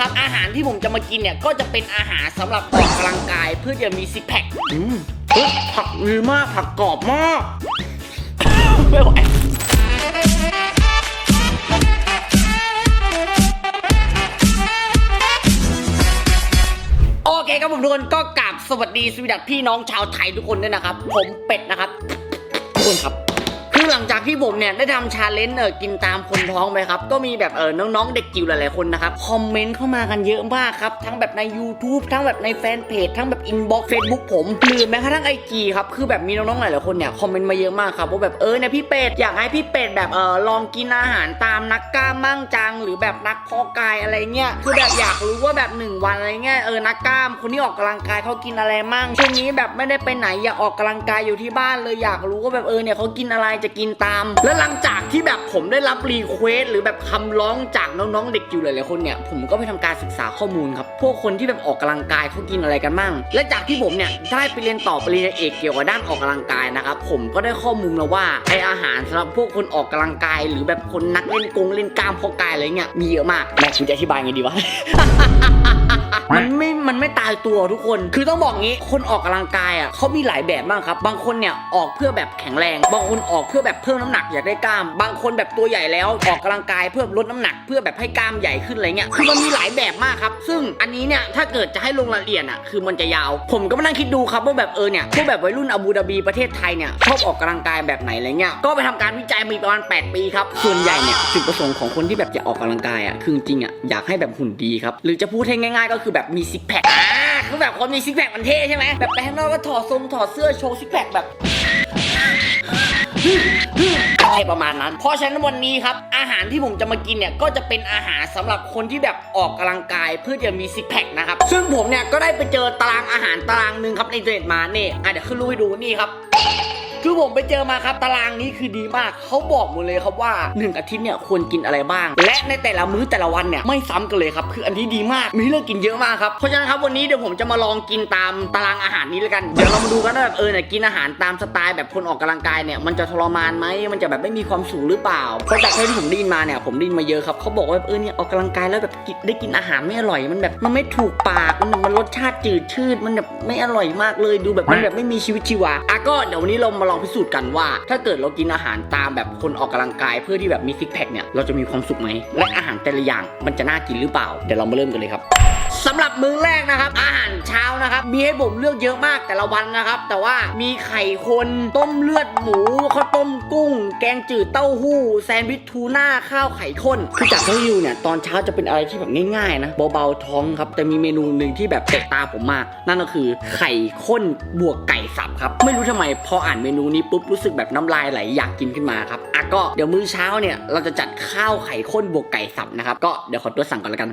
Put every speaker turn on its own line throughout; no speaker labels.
ครับ อาหารที่ผมจะมากินเนี่ย ก็จะเป็นอาหารสำหรับออกกำลังกายเพื่อจะมีซิกแพคอืมเฮ้ยผักดีมากผักกรอบมากไม่ไหวโอเคครับผมทุกคนก็กราบสวัสดีสวัสดีพี่น้องชาวไทยทุกคนด้วยนะครับ ผมเป็ดนะครับ ทุกคนครับ คือหลังจากที่ผมเนี่ยได้ทำชาเลนจ์เออกินตามคนท้องไปครับ ก็มีแบบเออน้องๆ เด็กจิ๋วหลายๆคนนะครับคอมเมนต์เข้ามากันเยอะมากครับ ทั้งแบบใน YouTube ทั้งแบบในแฟนเพจทั้งแบบอินบ็อกซ์เฟซบุ๊กผมหรือแม้กระทั่งไอจีครับคือแบบมีน้องๆหลายๆคนเนี่ยคอมเมนต์มาเยอะมากครับว่าแบบเออเนี่ยพี่เป็ดอยากให้พี่เป็ดแบบเออลองกินอาหารตามนักกล้ามมั่งจัง หรือแบบนักพาะกายอะไรเงี้ยคือแบบอยากรู้ว่าแบบหนึ่งวันอะไรเงี้ยเออนักกล้ามคนที่ออกกำลังกายเขากินอะไรมั่งช่วงนี้แบบไม่ได้ไปไหนอยากออกกำลังกายอยู่ที่บ้านเลยอยากรู้ว่าแบบเออเนี่ยเขากินอะไรจะกินตาม แล้วหลังจากที่แบบผมได้รับรีเควสหรือแบบคำร้องจากน้องๆเด็กอยู่หลายๆคนเนี่ยผมก็ไปทำการศึกษาข้อมูลครับพวกคนที่แบบออกกำลังกายเขากินอะไรกันมั่งและจากที่ผมเนี่ยได้ไปเรียนต่อปริญญาเอกเกี่ยวกับด้านออกกำลังกายนะครับผมก็ได้ข้อมูลมาว่าไออาหารสำหรับพวกคนออกกำลังกาย หรือแบบคนนักเล่นกงเล่นกล้ามพาะกายอะไรเงี้ยมีเยอะมากแม่คุณจะอธิบายไงดีวะ มันไม่ มันไม่ตายตัวทุกคน คือต้องบอกงี้ คนออกกำลังกายอะเขามีหลายแบบมากครับ บางคนเนี่ยออกเพื่อแบบแข็งแรง บางคนออกเพื่อแบบเพิ่มน้ำหนักอยากได้กล้าม บางคนแบบตัวใหญ่แล้วออกกำลังกายเพื่อลดน้ำหนัก เพื่อแบบให้กล้ามใหญ่ขึ้นอะไรเงี้ย คือมันมีหลายแบบมากครับ ซึ่งอันนี้เนี่ยถ้าเกิดจะให้ลงรายละเอียดอะ คือมันจะยาว ผมก็มานั่งคิดดูครับว่าแบบเออเนี่ยพวกแบบวัยรุ่นอาบูดาบีประเทศไทยเนี่ยชอบออกกำลังกายแบบไหนอะไรเงี้ย ก็ไปทำการวิจัยมีประมาณ 8 ปีครับ ส่วนใหญ่เนี่ยจุดประสงค์ของคนที่แบบจะออกกำลังกายอะคือจริงอะอยากให้แบบหุ่นดีครับหรือจะพูดให้ง่าย ๆ ก็คือแบบมีซิกแพคอ่าคือแบบคนมีซิกแพคมันเท่ใช่ไหมแบบไปข้างนอกก็ถอดทรงถอดเสื้อโชว์ซิกแพคแบบอะไรประมาณนั้น เพราะฉะนั้นวันนี้ครับ อาหารที่ผมจะมากินเนี่ยก็จะเป็นอาหารสำหรับคนที่แบบออกกำลังกายเพื่อจะมีซิกแพคนะครับ ซึ่งผมเนี่ยก็ได้ไปเจอตารางอาหารตารางหนึ่งครับในอินเทอร์เน็ตมาเนี่ยอะเดี๋ยวขึ้นรูปให้ดูนี่ครับ คือผมไปเจอมาครับตารางนี้คือดีมากเขาบอกหมดเลยครับว่าหนึ่งอาทิตย์เนี่ยควรกินอะไรบ้าง และในแต่ละมื้อแต่ละวันเนี่ยไม่ซ้ำกันเลยครับคืออันนี้ดีมากมีเลือกกินเยอะมากครับเพราะฉะนั้นครับวันนี้เดี๋ยวผมจะมาลองกินตามตารางอาหารนี้แล้วกันเดี๋ยวเรามาดูกันว่าแบบเออเนี่ยกินอาหารตามสไตล์แบบคนออกกำลังกายเนี่ยมันจะทรมานไหมมันจะแบบไม่มีความสุขหรือเปล่าเพราะจากที่ผมดินมาเนี่ยผมดินมาเยอะครับเขาบอกว่าเออเนี่ยออกกำลังกายแล้วแบบกินได้กินอาหารไม่อร่อยมันแบบมันไม่ถูกปากมันมันรสชาติจืดชืดมันแบบไม่อร่อยมากเลยดูแบบมันแบบไม่มีชีวิตชีวาอะก็เดี๋ยววันนี้เรามาลองพิสูจน์กันว่า ถ้าเกิดเรากินอาหารตามแบบคนออกกำลังกาย เพื่อที่แบบมีซิกแพคเนี่ยเราจะมีความสุขไหมและอาหารแต่ละอย่างมันจะน่ากินหรือเปล่าเดี๋ยวเรามาเริ่มกันเลยครับ สำหรับมื้อแรกนะครับ อาหารเช้านะครับ มีให้ผมเลือกเยอะมากแต่ละวันนะครับ แต่ว่ามีไข่คนต้มเลือดหมูข้าวต้มกุ้ง แกงจืดเต้าหู้ แซนด์วิชทูน่าข้าวไข่ข้นคือจากที่อยู่เนี่ยตอนเช้าจะเป็นอะไรที่แบบง่ายๆนะเบาๆท้องครับแต่มีเมนูหนึ่งที่แบบเตะตาผมมาก นั่นก็คือไข่ข้นบวกไก่สับครับไม่รู้ทำไมพออ่านเมนูนี้ปุ๊บรู้สึกแบบน้ำลายไหลอยากกินขึ้นมาครับอะก็เดี๋ยวมื้อเช้าเนี่ยเราจะจัดข้าวไข่ข้นบวกไก่สับนะครับก็เดี๋ยวขอตัวสั่งก่อนแล้วกัน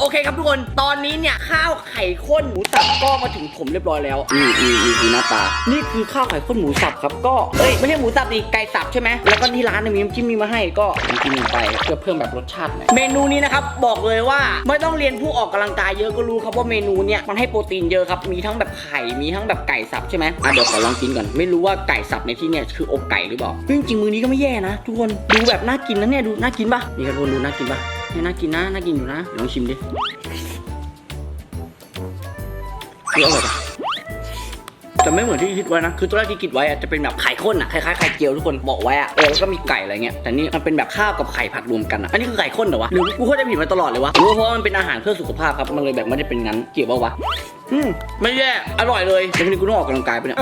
โอเคครับทุกคน ตอนนี้เนี่ยข้าวไข่ข้นหมูสับก็มาถึงผมเรียบร้อยแล้วนี่นี่นี่คือหน้าตา นี่คือข้าวไข่ข้นหมูสับครับ ก็เอ้ยไม่ใช่หมูสับดิไก่สับใช่ไหมแล้วก็ที่ร้านเนี่ยมีน้ำจิ้มมีมาให้ก็น้ำจิ้มลงไปเพื่อเพิ่มแบบรสชาติหน่อยเมนูนี้นะครับบอกเลยว่าไม่ต้องเรียนผู้ออกกำลังกายเยอะก็รู้ครับว่าเมนูเนี่ยมันให้โปรตีนเยอะครับมีทั้งแบบไข่มีทั้งแบบไก่สับใช่ไหมอะเดี๋ยวขอลองกินก่อนไม่รู้ว่าไก่สับในที่เนี่ยคืออกไก่หรือเปล่าซึ่งจริงๆมือนี้ก็ไม่แย่นะ ทุกคนดูแบบน่ากินนะเนี่ยดูน่ากินปะนี่ครับทุกคนดูน่ากินปะ เนี่ยน่ากินนะน่ากินอยู่นะลองชิมดิคืออร่อยปะแต่ไม่เหมือนที่คิดไว้นะ คือตอนแรกที่คิดไว้อะจะเป็นแบบไข่ข้นอะคล้ายๆไข่เจียวทุกคนบอกไว้อะเออแล้วก็มีไก่อะไรเงี้ย แต่นี่มันเป็นแบบข้าวกับไข่ผัดรวมกันอะอันนี้คือไข่ข้นเหรอวะ หรือกูเข้าใจผิดมาตลอดเลยวะหรือเพราะมันเป็นอาหารเพื่อสุขภาพครับ มันเลยแบบไม่ได้เป็นงั้น เกี่ยวปะวะ อืมไม่แย่ อร่อยเลยเดี๋ยววันนี้กูต้องออกกำลังกายไปะเนี่ย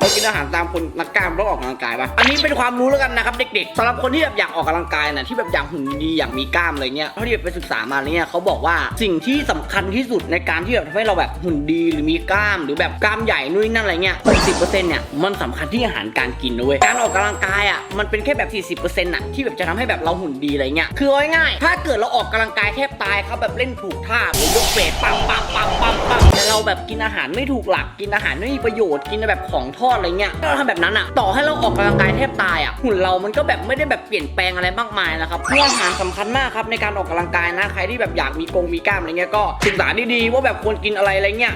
เรากินอาหารตามคนนักกล้ามต้องออกกำลังกายปะอันนี้เป็นความรู้แล้วกันนะครับเด็กๆสำหรับคนที่แบบอยากออกกำลังกายนะที่แบบอยากหุ่นดีอยากมีกล้ามอะไรเงี้ยเท่าที่แบบไปศึกษามาเนี่ยเขาบอกว่าสิ่งที่สำคัญที่สุดในการที่แบบทำให้เราแบบหุ่นดีหรือมีกล้ามหรือแบบกล้ามใหญ่นู่นนนั่นอะไรเงี้ย60%เนี่ยมันสำคัญที่อาหารการกินนะเว้ยการออกกำลังกายอะมันเป็นแค่แบบ40%น่ะที่แบบจะทำให้แบบเราหุ่นดีอะไรเงี้ยคือเอาง่ายๆถ้าเกิดเราออกกำลังกายแทบตายครับแบบเล่นถูกท่าหรือยกเวทปั๊มปั๊มปั๊มปั๊มปั๊มแต่เราแบบกินอาหารไม่ถูกหลักกินอาหารไม่มีประโยชน์กินแบบของทอดอะไรเงี้ยถ้าเราทำแบบนั้นอะต่อให้เราออกกำลังกายแทบตายอะหุ่นเรามันก็แบบไม่ได้แบบเปลี่ยนแปลงอะไรมากมายนะครับเพราะว่าอาหารสำคัญมากครับในการออกกำลังกายนะใครที่แบบอยากมีกงมีกล้ามอะไรเงี้ยก็ศึกษาดีๆว่าแบบควรกินอะไรอะไรเงี้ย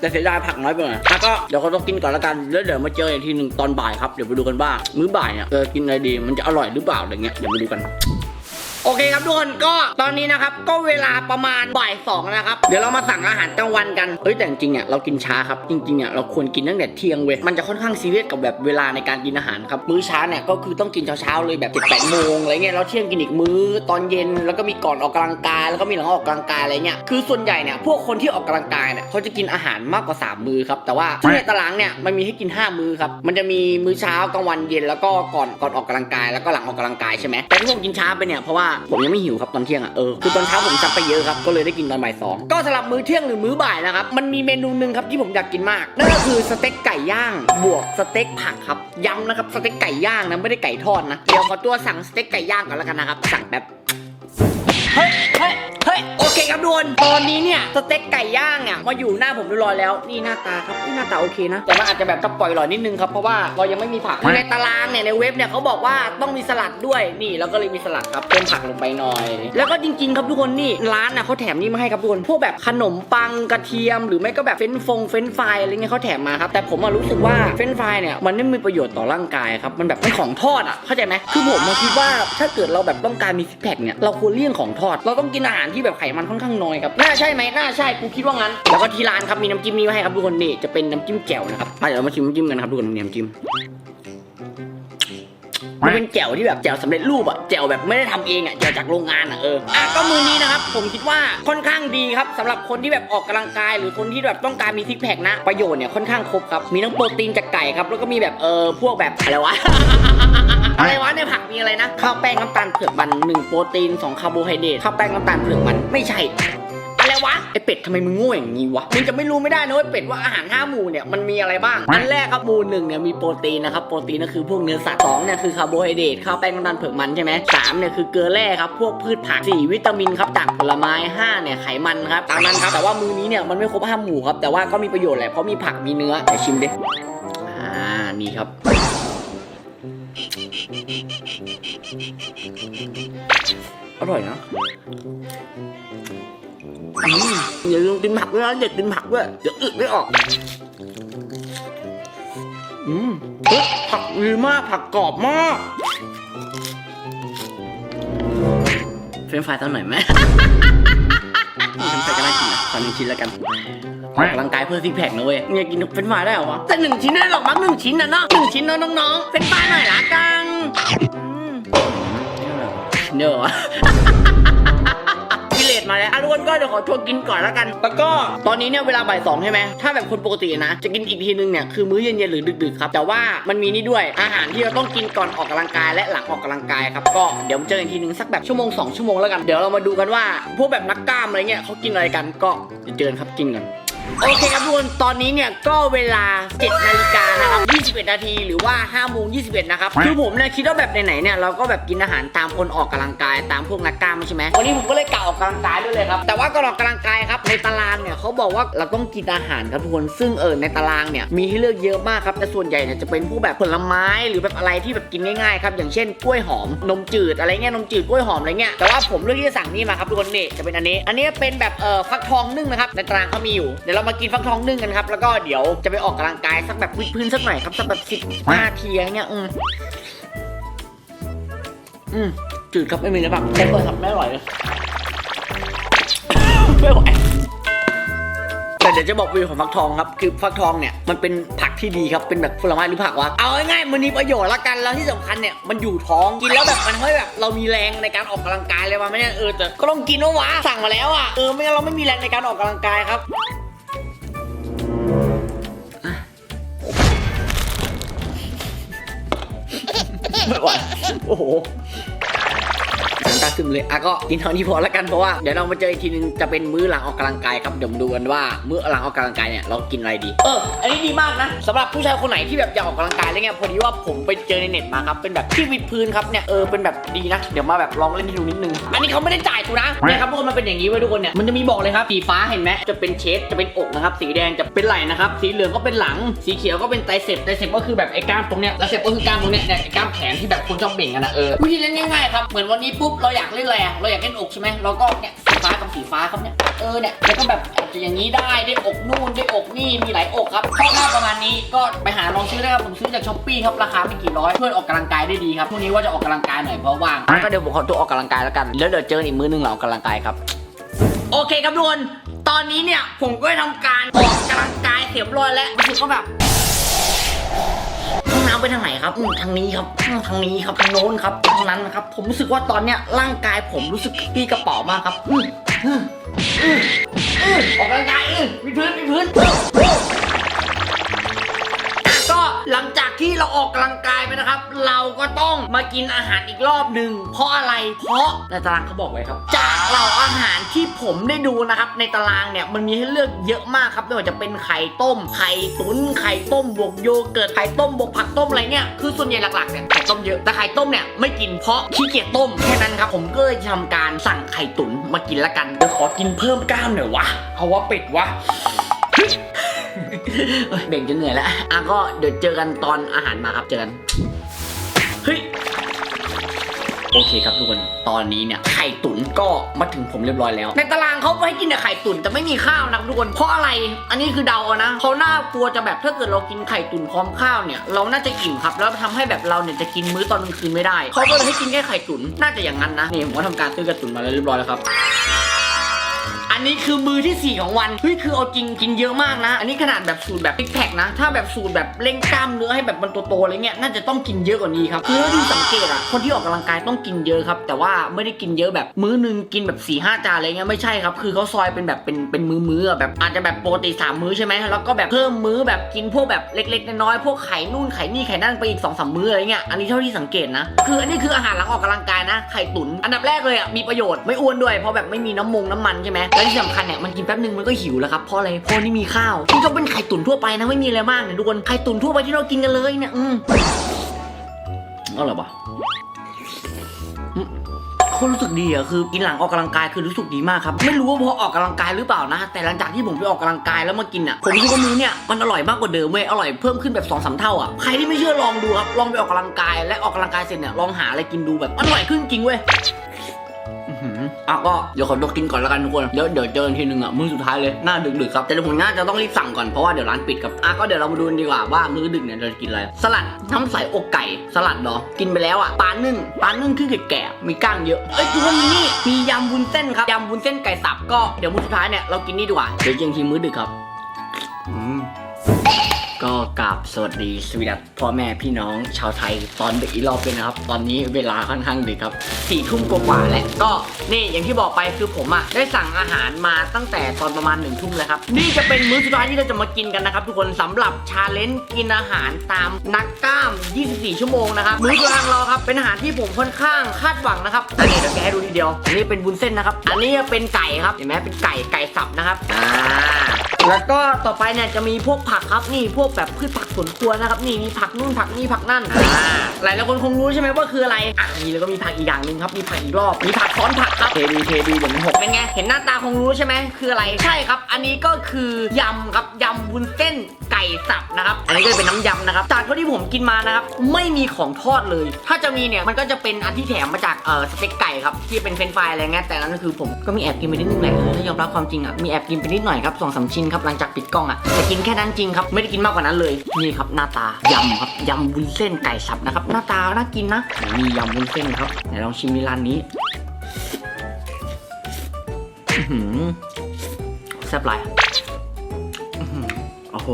แต่เสียดายผักน้อยไปหน่อยอะก็เดี๋ยวเขาต้องกินก่อนละกัน แล้วเดี๋ยวมาเจออีกทีหนึ่งตอนบ่ายครับ เดี๋ยวไปดูกันว่ามื้อบ่ายเนี่ยเออกินอะไรดี มันจะอร่อยหรือเปล่าอะไรเงี้ย เดี๋ยวมาดูกัน โอเคครับทุกคนก็ตอนนี้นะครับก็เวลาประมาณบ่ายสองนะครับ เดี๋ยวเรามาสั่งอาหารกลางวันกันเฮ้ยแต่จริงเนี่ยเรากินช้าครับจริงๆเนี่ยเราควรกินตั้งแต่เที่ยงเว้ยมันจะค่อนข้างซีเรียสกับแบบเวลาในการกินอาหารครับมื้อเช้าเนี่ยก็คือต้องกินเช้าๆเลยแบบ7 8โมงอะไรเงี้ยแล้วเที่ยงกินอีกมื้อตอนเย็นแล้วก็มีก่อนออกกำลังกายแล้วก็มีหลังออกกำลังกายอะไรเงี้ยคือส่วนใหญ่เนี่ยพวกคนที่ออกกำลังกายเนี่ยเขาจะกินอาหารมากกว่า 3 มื้อครับแต่ว่าที่ในตารางเนี่ยมันมีให้กิน 5 มื้อครับมันจะมีมื้อเช้ากลางวันเย็นแล้วก็ก่อนก่อนออกกำลังกายแล้วก็หลังออกกำลังกายใช่ไหมแต่ที่ผมกินช้าไปเนี่ยเพราะว่าผมยังไม่หิวครับตอนเที่ยงอะเออคือตอนเช้าผมซับไปเยอะครับก็เลยได้กินตอนบ่ายสองก็สำหรับมื้อเที่ยงหรือมื้อบ่ายนะครับมันมีเมนูหนึ่งครับที่ผมอยากกินมากนั่นก็คือสเต็กไก่ย่างบวกสเต็กผักครับย้ำนะครับสเต็กไก่ย่างนะไม่ได้ไก่ทอดนะเดี๋ยวขอตัวสั่งสเต็กไก่ย่างก่อนแล้วกันนะครับสั่งแบบเฮ้ยเฮ้ยเฮ้ยโอเคครับทุกคนตอนนี้เนี่ยสเต็กไก่ย่างเนี่ยมาอยู่หน้าผมเรียบร้อยแล้วนี่หน้าตาครับนี่หน้าตาโอเคนะ แต่มันอาจจะแบบกระปล่อยหลอยนิดนึงครับเพราะว่าเรายังไม่มีผักในตารางเนี่ยในเว็บเนี่ยเขาบอกว่าต้องมีสลัดด้วยนี่เราก็เลยมีสลัดครับเพิ่มผักลงไปหน่อย แล้วก็จริง ๆ ครับทุกคนนี่ร้านน่ะเขาแถมนี่มาให้ครับทุกคนพวกแบบขนมปังกระเทียม หรือไม่ก็แบบเฟรนช์ฟงเฟรนช์ฟรายอะไรเงี้ยเขาแถมมาครับแต่ผมอะรู้สึกว่าเฟรนช์ฟรายเนี่ยมันไม่มีประโยชน์ต่อร่างกายครับมันแบบเป็นของทอดอะเข้าใจไหมคือผมมาคิดว่าถ้าเกิดเราแบบต้องการมีซิกแพคเนี่ยเราควรเลี่ยงของทอด เราต้องกินอาหารที่แบบไขมันค่อนข้างน้อยครับน่าใช่ไหมน่าใช่กูคิดว่างั้น แล้วก็ที่ร้านครับมีน้ำจิ้มนี้มาให้ครับทุกคนนี่จะเป็นน้ำจิ้มแจ่วนะครับไปเดี๋ยวเรามาชิมน้ำจิ้มกันนะครับทุกคนนี่น้ำจิ้ม มันเป็นแจ่วที่แบบแจ่วสำเร็จรูปอะแจ่วแบบไม่ได้ทำเองอะแจ่วจากโรงงานอะเอออะก็มือนี้นะครับ ผมคิดว่าค่อนข้างดีครับสำหรับคนที่แบบออกกำลังกาย หรือคนที่แบบต้องการมีซิกแพคนะประโยชน์เนี่ยค่อนข้างครบครับมีทั้งโปรตีนจากไก่ครับแล้วก็มีแบบเออพวกแบบอะไรวะอะไรวะในผักมีอะไรนะข้าวแป้งน้ำตาลเผือกมันหนึ่งโปรตีนสองคาร์โบไฮเดรตข้าวแป้งน้ำตาลเผือกมันไม่ใช่ วะไอเป็ดทำไมมึงโง่อย่างนี้วะมึงจะไม่รู้ไม่ได้นะเว่าเป็ดว่าอาหารห้าหมู่เนี่ยมันมีอะไรบ้างอันแรกครับหมู่หนึ่งเนี่ยมีโปรตีนนะครับโปรตีนก็คือพวกเนื้อสัตว์สองเนี่ยคือคาร์โบไฮเดรตข้าวแป้งน้ำตาลเผือกมันใช่ไหมสามเนี่ยคือเกลือแร่ครับพวกพืชผักสี่วิตามินครับจากผลไม้ห้าเนี่ยไขมันครับตามนั้นครับแต่ว่ามือนี้เนี่ยมันไม่ครบห้าหมู่ครับแต่ว่าก็มีประโยชน์แหละเพราะมีผักมีเนื้อเดี๋ยวชิมดิอ่านี่ครับอร่อยนะ อืมอย่าลืมกินผักด้วยนะเด็กกินผักด้วยเดี๋ยวอึไม่ออก อืมเฮ้ยผักดีมากผักกรอบมาก เฟรนช์ฟรายตั้งหน่อยไหมเฟรนช์ฟรายก็น่ากินนะขอหนึ่งชิ้นแล้วกันออกกำลังกายเพื่อซิกแพคนะเว้ยเนี่ยกินเฟรนช์ฟรายได้เหรอวะแต่หนึ่งชิ้นได้หรอกมั้งหนึ่งชิ้นนะเนาะหนึ่งชิ้นเนาะน้องๆเฟรนช์ฟรายหน่อยละกันอืมชิ้นเดียวเหรอวะกิเลส มาแล้วอะทุกคนก็เดี๋ยวขอชวกินก่อนแล้วกัน แล้วก็ตอนนี้เนี่ยเวลาบ่ายสองใช่ไหมถ้าแบบคนปกตินะจะกินอีกทีนึงเนี่ยคือมื้อเย็นๆหรือดึกๆครับแต่ว่ามันมีนี่ด้วยอาหารที่เราต้องกินก่อนออกกำลังกายและหลังออกกำลังกายครับก็เดี๋ยวเจอกันอีกทีนึงสักแบบชั่วโมงสองชั่วโมงแล้วกันเดี๋ยวเรามาดูกันว่า พวกแบบนักกล้ามอะไรเงี้ยเขากินอะไรกันก็เดี๋ยวเจอกันครับกินกัน โอเคครับทุกคน ตอนนี้เนี่ยก็เวลา 7 นาฬิกานะครับ 21 นาทีหรือว่า5โมง21 นะครับ คือผมเนี่ยคิดว่าแบบไหนๆเนี่ยเราก็แบบกินอาหารตามคนออกกำลังกายตามพวกนักกล้ามใช่ไหมวันนี้ผมก็เลยกะออกกำลังกายด้วยเลยครับ แต่ว่าก่อนออกกำลังกายครับในตารางเนี่ยเขาบอกว่าเราต้องกินอาหารครับทุกคน ซึ่งเออในตารางเนี่ยมีให้เลือกเยอะมากครับแต่ส่วนใหญ่เนี่ยจะเป็นพวกแบบผลไม้หรือแบบอะไรที่แบบกินง่ายๆครับอย่างเช่นกล้วยหอมนมจืดอะไรเงี้ยนมจืดกล้วยหอมอะไรเงี้ยแต่ว่าผมเลือกที่จะสั่งนี่มาครับทุกคนนี่จะเป็นอันนี้ อันนี้เป็นแบบเอ่อฟักทองนึ่งนะครับในตารางเขามีอยู่เดี๋ยวเรามากินฟักทองนึ่งกันครับ แล้วก็เดี๋ยวจะไปออกกำลังกายสักแบบวิดพื้นสักหน่อยครับสักแบบสิบนาทีอะไรเงี้ยอืมอืมจืดครับไม่มีเลยแบบใช้เบอร์ครับไม่อร่อยเลยไม่ไหวแต่เดี๋ยวจะบอกวิวของฟักทองครับ คือฟักทองเนี่ยมันเป็นผักที่ดีครับ เป็นแบบผลไม้หรือผักวะ เอาง่ายๆมันมีประโยชน์ละกัน แล้วที่สำคัญเนี่ยมันอยู่ท้อง กินแล้วแบบมันทำให้แบบเรามีแรงในการออกกำลังกายเลยว่าไม่เนี่ยเออแต่ก็ต้องกินนะวะ สั่งมาแล้วอะ เออไม่งั้นเราไม่มีแรงในการออกกำลังกายครับ ไม่ไหวโอ้โห ซึมเลยอะก็กินเท่านี้พอแล้วกันเพราะว่าเดี๋ยวเรามาเจออีกทีนึงจะเป็นมื้อหลังออกกำลังกายครับเดี๋ยวมาดูกันว่ามื้อหลังออกกำลังกายเนี่ยเรากินอะไรดี เอออันนี้ดีมากนะสำหรับผู้ชายคนไหนที่แบบอยากออกกำลังกายอะไรเงี้ยพอดีว่าผมไปเจอในเน็ตมาครับเป็นแบบที่วิดพื้นครับเนี่ยเออเป็นแบบดีนะเดี๋ยวมาแบบลองเล่นให้ดูนิดนึงอันนี้เขาไม่ได้จ่ายกูนะเนี่ยครับทุกคนมันเป็นอย่างนี้ไว้ทุกคนเนี่ยมันจะมีบอกเลยครับสีฟ้าเห็นไหมจะเป็นเชสจะเป็นอกนะครับสีแดงจะเป็นไหล่นะครับสีเหลืองก็เป็นหลังสีเขียวก็เป็นไตเสพไตเสพก็คือแบบไอ้กล้ามตรงเนี้ยไตเสพก็คือกล้ามตรงเนี้ยเนี่ยไอ้กล้ามแขนที่แบบคนชอบเบ่งกันนะเออวิธีเล่นง่ายๆครับเหมือนวันนี้ปุ๊บเราอยากอยากเล่นอะไรอะเราอยากเล่นอกใช่ไหมเราก็เนี่ยสีฟ้ากับสีฟ้าครับเนี่ยเออเนี่ยแล้วก็แบบอาจจะอย่างนี้ได้ได้อกนู่นได้อกนี่มีหลายอกครับข้อหน้าประมาณนี้ก็ไปหาลองซื้อได้ครับผมซื้อจากช้อปปี้ครับราคาไม่กี่ร้อยช่วยออกกำลังกายได้ดีครับพรุ่งนี้ว่าจะออกกำลังกายหน่อยเพราะว่างงั้นก็เดี๋ยวผมขอตัวออกกำลังกายแล้วกัน แล้วเดี๋ยวเจอกันอีกมื้อนึงเราออกกำลังกายครับโอเคครับทุกคนตอนนี้เนี่ยผมก็ได้ทำการออกกำลังกายเสียบร้อยแล้วรู้สึกว่าแบบห้อง น้ำไปทางไหนครับทางนี้ครับทางนี้ครับทางโน้นครับทางนั้นครับ ผมรู้สึกว่าตอนเนี้ยร่างกายผมรู้สึกพี่กระเป๋ามากครับอืมอืมอืมอืมออกกำลังกายอืมวิพื้นวิพื้น เราออกกำลังกายไปนะครับ เราก็ต้องมากินอาหารอีกรอบหนึ่งเพราะอะไร เพราะในตารางเขาบอกไว้ครับ จากเหล่าอาหารที่ผมได้ดูนะครับ ในตารางเนี่ยมันมีให้เลือกเยอะมากครับไม่ว่าจะเป็นไข่ต้มไข่ตุ๋นไข่ต้มบวกโยเกิร์ตไข่ต้มบวกผักต้มอะไรเนี่ยคือส่วนใหญ่หลักๆเนี่ยไข่ต้มเยอะแต่ไข่ต้มเนี่ยไม่กินเพราะขี้เกียจต้มแค่นั้นครับผมก็เลยทำการสั่งไข่ตุ๋นมากินละกันเดี๋ยวขอกินเพิ่มกล้ามหน่อยวะเอาวะเป็ดวะ เบ่งจนเหนื่อยแล้ว อะก็เดี๋ยวเจอกันตอนอาหารมาครับ เจอกัน เฮ้ย โอเคครับทุกคน ตอนนี้เนี่ยไข่ตุ๋นก็มาถึงผมเรียบร้อยแล้ว ในตารางเขาให้กินแต่ไข่ตุ๋นแต่ไม่มีข้าวนะครับทุกคน เพราะอะไร อันนี้คือเดาเอานะเขาน่ากลัวจะแบบถ้าเกิดเรากินไข่ตุ๋นพร้อมข้าวเนี่ยเราน่าจะอิ่มครับ แล้วทำให้แบบเราเนี่ยจะกินมื้อตอนกลางคืนไม่ได้เขาก็เลยให้กินแค่ไข่ตุ๋นน่าจะอย่างนั้นนะ นี่ผมก็ทำการซื้อกระตุ๋นมาแล้วเรียบร้อยแล้วครับ นนี้คือมือที่ 4 ของวันเฮ้ยคือเอาจริงกินเยอะมากนะ อันนี้ขนาดแบบสูตรแบบพิกแพคนะ ถ้าแบบสูตรแบบเร่งกล้ามเนื้อให้แบบมันโตๆอะไรเงี้ยน่าจะต้องกินเยอะกว่านี้ครับคือถ้าที่สังเกตอะคนที่ออกกำลังกายต้องกินเยอะครับ แต่ว่าไม่ได้กินเยอะแบบมื้อหนึงกินแบบ4ี่ห้าจานอะไรเงี้ยไม่ใช่ครับ คือเขาซอยเป็นแบบเป็นเป็นมื้อๆอแบบอาจจะแบบโปกติสามมื้อใช่ไหมแล้วก็แบบเพิ่มมื้อแบบกินพวกแบบเล็กๆน้อยๆพวกไข่นู่นไข่นี่ไข่นั่นไปอีกสองสามมื้ออะไรเงี้ยอันนี้เท่าที่สังเกตนะ คืออันนี้คืออาหารหลังออกกำลังกายนะไข่ตุ๋นอันดับแรกเลยอะมีประโยชน์ไม่อ้วนด้วยเพราะแบบไม่มีน้ำมงน้ำมันใช่ไหมและที่สำคัญเนี่ยมันกินแป๊บนึงมันก็หิวแล้วครับเพราะอะไรเพราะนี่มีข้าวนี่ก็เป็นไข่ตุ๋นทั่วไปนะไม่มีอะไรมากเนี่ยทุกคนไข่ตุ๋นทั่วไปที่เรากินกันเลยเนี่ยอืมอาเหรอปะอืมโคนรู้สึกดีอะคือกินหลังออกกำลังกายคือรู้สึกดีมากครับไม่รู้ว่าพราะออกกำลังกายหรือเปล่านะ แต่หลังจากที่ผมไปออกกำลังกายแล้วมากินอะผมรู้ว่ามื้อเนี่ยมันอร่อยมากกว่าเดิมเว้ยอร่อยเพิ่มขึ้นแบบ2อสเท่าอะใครที่ไม่เชื่อลองดูครับลองไปออกกำลังกาย และออกกำลังกายเสร็จเนี่ยลองหาอะไรกินดูแบบอร่อยขึ้นจริงเว้ย อืออะก็เดี๋ยวขอตัวกินก่อนแล้วกันทุกคนเดี๋ยวเดี๋ยวเจอกันทีนึงอะมื้อสุดท้ายเลยหน้าดึกๆครับแต่ผมน่าจะต้องรีบสั่งก่อนเพราะว่าเดี๋ยวร้านปิดครับอะก็เดี๋ยวเรามาดูกันดีกว่าว่ามื้อดึกเนี่ยเราจะกินอะไรสลัดน้ำใสอกไก่สลัดเหรอกินไปแล้วอะปลานึ่งปลานึ่งคือแก่มีก้างเยอะเอ้ยทุกคนมีนี่มียำวุ้นเส้นครับยำวุ้นเส้นไก่สับก็เดี๋ยวมื้อสุดท้ายเนี่ยเรากินนี่ดีกว่าเดี๋ยวเจอกันทีมื้อดึกครับอืม ก็กราบสวัสดีสวีดัสพ่อแม่พี่น้องชาวไทยตอนดึกอีกรอบเลยนะครับ ตอนนี้เวลาค่อนข้างดึกครับสี่ทุ่มกว่าๆแล้วก็นี่อย่างที่บอกไปคือผมอะได้สั่งอาหารมาตั้งแต่ตอนประมาณหนึ่งทุ่มแล้วครับ นี่จะเป็นมื้อสุดท้ายที่เราจะมากินกันนะครับ ทุกคนสำหรับชาเลนจ์กินอาหารตามนักกล้าม 24 ชั่วโมงนะครับมื้อสุดท้ายของเราครับเป็นอาหารที่ผมค่อนข้างคาดหวังนะครับอันนี้เดี๋ยวแกให้ดูทีเดียวอันนี้เป็นบุญเส้นนะครับ อันนี้เป็นไก่ครับเห็นไหมเป็นไก่ไก่สับนะครับอ่า แล้วก็ต่อไปเนี่ยจะมีพวกผักครับนี่พวกแบบพืชผักสวนครัวนะครับนี่มีผักนู่นผักนี่ผักนั่นอ่าหลายหลายคนคงรู้ใช่ไหมว่าคืออะไรอะนี่แล้วก็มีผักอีกอย่างหนึ่งครับมีผักอีกรอบมีผักซ้อนผักครับเทดีเทดีเดี๋ยวมันหกเป็นไงเห็นหน้าตาคงรู้ใช่ไหมคืออะไรใช่ครับ อันนี้ก็คือยำครับยำวุ้นเส้นไก่สับนะครับ อันนี้ก็เป็นน้ำยำนะครับ จากเท่าที่ผมกินมานะครับ ไม่มีของทอดเลย ถ้าจะมีเนี่ย มันก็จะเป็นอันที่แถมมาจากเอ่อสเต็กไก่ครับ ที่เป็นเฟรนฟรายอะไรเงี้ย แต่นั้นก็คือผมก็มีแอบกินไปนิดนึงแหละเออถ้ายอมรับความจริงอะ มีแอบกินไปนิดหน่อยครับสองสามชิ้นครับ หลังจากปิดกล้องอะ แต่กินแค่นั้นจริงครับ ไม่ได้กินมากกว่านั้นเลย นี่ครับหน้าตายำครับยำวุ้นเส้นไก่สับนะครับ หน้าตาน่ากินนะมียำวุ้นเส้นครับไหนลองชิมในร้านนี้แซ่บหลายโอ้โห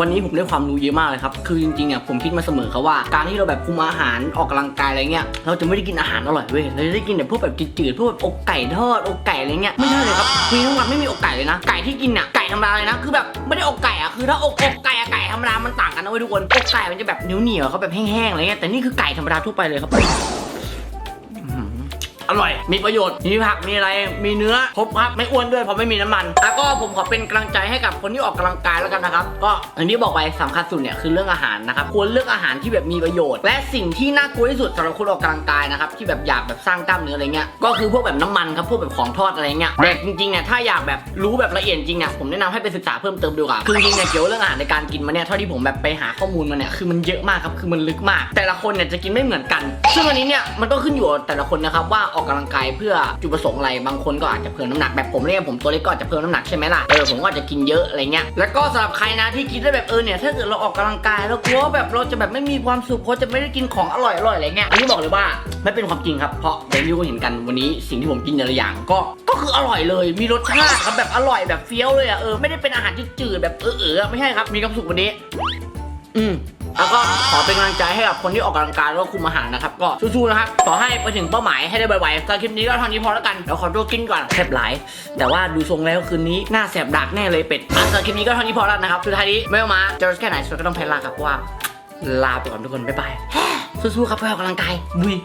วันนี้ผมได้ความรู้เยอะมากเลยครับ คือจริงๆอะผมคิดมาเสมอครับว่า การที่เราแบบคุมอาหารออกกำลังกายอะไรเงี้ย เราจะไม่ได้กินอาหารอร่อยเว้ย เราจะได้กินแต่พวกแบบจืดๆ พวกแบบอกไก่ทอด อกไก่อะไรเงี้ย ไม่ใช่เลยครับมีทั้งวันไม่มีอกไก่เลยนะ ไก่ที่กินอะ ไก่ธรรมดาเลยนะ คือแบบไม่ได้อกไก่อะ คือถ้าอกอกไก่อะไก่ธรรมดา มันต่างกันนะเว้ยทุกคน อกไก่มันจะแบบเหนียวๆเขาแบบแห้งๆ อะไรเงี้ย แต่นี่คือไก่ธรรมดาทั่วไปเลยครับ อื้อหืออร่อย มีประโยชน์ มีผัก มีอะไร มีเนื้อ ครบครับ ไม่อ้วนด้วยเพราะไม่มีน้ำมัน แล้วก็ผมขอเป็นกำลังใจให้กับคนที่ออกกำลังกายแล้วกันนะครับ ก็อย่างที่บอกไปสำคัญสุดเนี่ยคือเรื่องอาหารนะครับ ควรเลือกอาหารที่แบบมีประโยชน์ และสิ่งที่น่ากลัวที่สุดสำหรับคนออกกำลังกายนะครับที่แบบอยากแบบสร้างกล้ามเนื้ออะไรเงี้ย ก็คือพวกแบบน้ำมันครับ พวกแบบของทอดอะไรเงี้ย แต่จริงๆเนี่ยถ้าอยากแบบรู้แบบละเอียดจริงเนี่ยผมแนะนำให้ไปศึกษาเพิ่มเติมดีกว่าคือจริงๆเนี่ยเกี่ยวกับเรื่องอาหารในการกินมาเนี่ยเท่าที่ผมแบบไปหาข้อมูลมาเนี่ยคือมันเยอะมากครับคือมันลึกมาก แต่ละคนเนี่ยจะกินไม่เหมือนกัน ซึ่งอันนี้เนี่ยมันก็ขึ้นอยู่กับแต่ละคนนะครับว่าออกกำลังกายเพื่อจุดประสงค์อะไรบางคนก็อาจจะเพิ่มน้ำหนักแบบผมเนี่ยผมตัวเล็กก็อาจจะเพิ่มน้ำหนักใช่ไหมล่ะเออผมก็อาจจะกินเยอะอะไรเงี้ยแล้วก็สำหรับใครนะที่คิดได้แบบเออเนี่ยถ้าเกิดเราออกกำลังกายแล้วกลัวแบบเราจะแบบไม่มีความสุขเพราะจะไม่ได้กินของอร่อยๆอะไรเงี้ยอันนี้บอกเลยว่าไม่เป็นความจริงครับเพราะอย่างที่ทุกคนเห็นกันวันนี้สิ่งที่ผมกินแต่ละอย่างก็ก็คืออร่อยเลย มีรสชาติครับแบบอร่อยแบบเฟี้ยวเลยอะเออไม่ได้เป็นอาหารจืดๆแบบเออเออๆไม่ใช่ครับมีความสุขวันนี้ อืม แล้วก็ขอเป็นกำลังใจให้กับคนที่ออกกำลังกายแล้วก็คุมอาหารนะครับ ก็สู้ๆนะครับ ขอให้ไปถึงเป้าหมายให้ได้ไวๆสำหรับคลิปนี้ก็เท่านี้พอแล้วกันเดี๋ยวขอตัวกินก่อนแซ่บหลาย แต่ว่าดูทรงแล้วคืนนี้หน้าแสบดักแน่เลยเป็ดอะสำหรับคลิปนี้ก็เท่านี้พอแล้วนะครับสุดท้ายนี้ไม่ว่ามาจะแค่ไหนสุดก็ต้องแพ้ลาครับเพราะว่าลาไปก่อนทุกคนบ๊ายบายสู้ๆครับเพื่อออกกำลังกายบุย